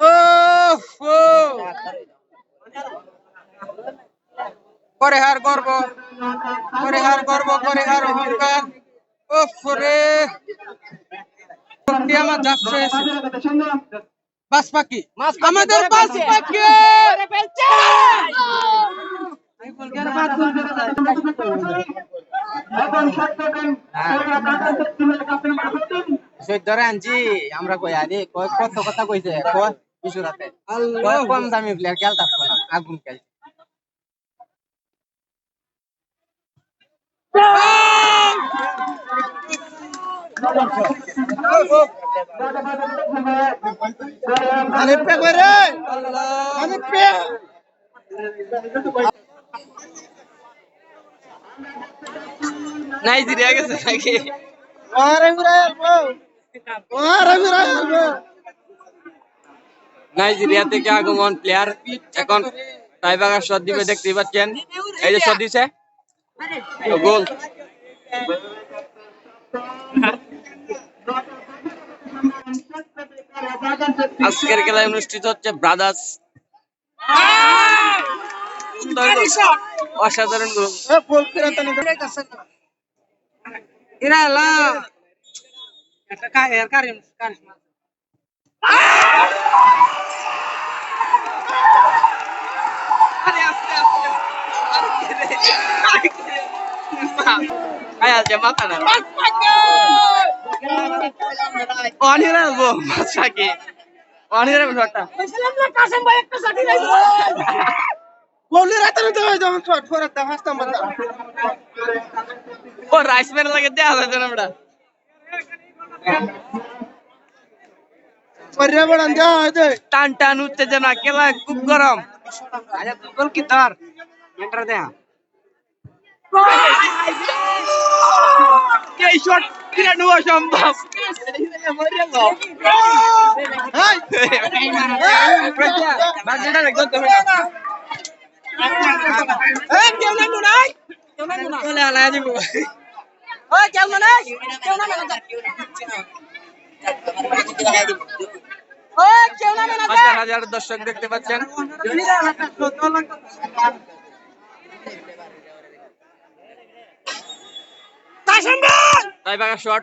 উফ, উফ। করে হার গর্ব করে হার গর্ব করে হার অহংকার উফ রে শক্তি আমার যাচ্ছে বাস পাখি আমাদের বাস পাখি ধরে আনছি আমরা কই আরে কয় কত কথা কইছে কয় কিছু রাতে। কম দামি প্লেয়ার খেলতে আসতো না আগুন খেল আরে পে করে আরে পে। নাইজেরিয়া গেছে নাকি? নাইজেরিয়া থেকে আগমন প্লেয়ার এখন টাইবাগার শট দিবে দেখতেই পাচ্ছেন। এই যে শট দিছে। গোল। আজকের খেলায় অনুষ্ঠিত হচ্ছে ব্রাদার্স। অসাধারণ গোল। ಇದೆಲ್ಲ बोले रहता ना दवा जवन थोड़ा थोड़ा दवास तो बता ओ राइस में लगे दे आता जना बड़ा पर्या बड़ा दे आजे टान टान उत्तेजना केला खूब गरम आज तू की तार एंटर दे क्या शॉट किरण नुवा शंभव हाय কেউ নাই চলে দিব। ওই কেউ নাই কেউ না হাজার হাজার দর্শক দেখতে পাচ্ছেন। তাই বাগা শট।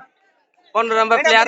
পনেরো নম্বর প্লেয়ার